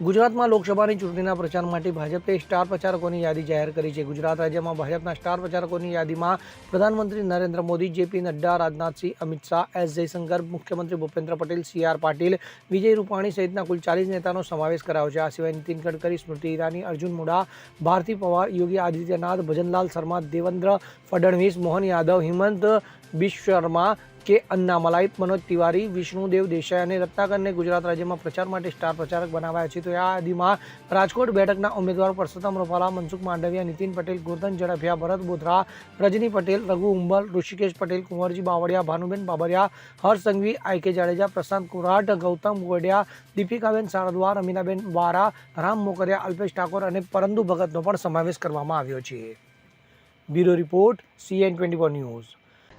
ગુજરાતમાં લોકસભાની ચૂંટણીના પ્રચાર માટે ભાજપે સ્ટાર પ્રચારકોની યાદી જાહેર કરી છે. ગુજરાત રાજ્યમાં ભાજપના સ્ટાર પ્રચારકોની યાદીમાં પ્રધાનમંત્રી નરેન્દ્ર મોદી, જેપી નડ્ડા રાજનાથસિંહ અમિત શાહ, એસ જયશંકર, મુખ્યમંત્રી ભૂપેન્દ્ર પટેલ, સી આર પાટીલ, વિજય રૂપાણી સહિતના કુલ ચાલીસ નેતાનો સમાવેશ કરાયો છે. આ સિવાય નીતિન ગડકરી, સ્મૃતિ ઈરાની, અર્જુન મુડા, ભારતી પવાર, યોગી આદિત્યનાથ, ભજનલાલ શર્મા, દેવેન્દ્ર ફડણવીસ, મોહન યાદવ, હિમંત બિશ્વ શર્મા કે અન્નામલાઈ મનોજ તિવારી વિષ્ણુદેવ દેસાઈ અને રત્નાકરને ગુજરાત રાજ્યમાં પ્રચાર માટે સ્ટાર પ્રચારક બનાવાયા છે. તો આ યાદીમાં રાજકોટ બેઠકના ઉમેદવાર પરસોત્તમ રૂપાલા, મનસુખ માંડવિયા, નીતિન પટેલ, ગોરધન ઝડફિયા, ભરત બોધરા, રજની પટેલ, રઘુ ઉંબલ, ઋષિકેશ પટેલ, કુંવરજી બાવળિયા, ભાનુબેન બાબરિયા, હર્ષ સંઘવી, આઈ કે જાડેજા, પ્રશાંત કુરાટ, ગૌતમ ગોડિયા, દીપિકાબેન સારદ્વાર અમીનાબેન વારા, રામ મોકરિયા, અલ્પેશ ઠાકોર અને પરંદુ ભગતનો પણ સમાવેશ કરવામાં આવ્યો છે. Bureau report CN twenty news